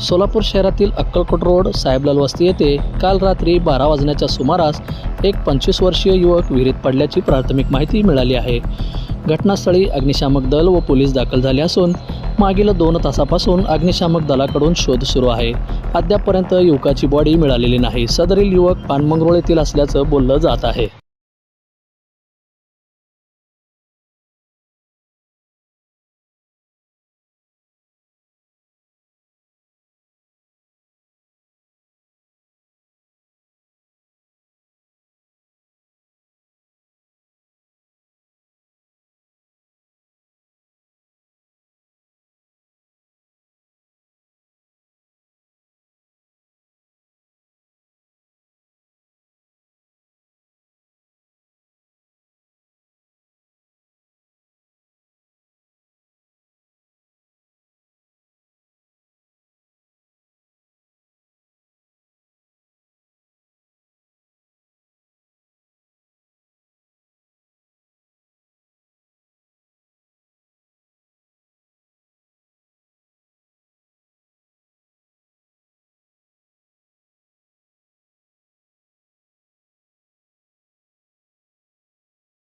सोलापूर शहरातील अक्कलकोट रोड साहेबलाल वस्ती येथे काल रात्री बारा वाजण्याच्या सुमारास एक पंचवीस वर्षीय युवक विहिरीत पडल्याची प्राथमिक माहिती मिळाली आहे. घटनास्थळी अग्निशामक दल व पोलीस दाखल झाले असून मागील दोन तासापासून अग्निशामक दलाकडून शोध सुरू आहे. अद्यापपर्यंत युवकाची बॉडी मिळालेली नाही. सदरील युवक पानमंगरोळ येथील असल्याचं बोललं जात आहे.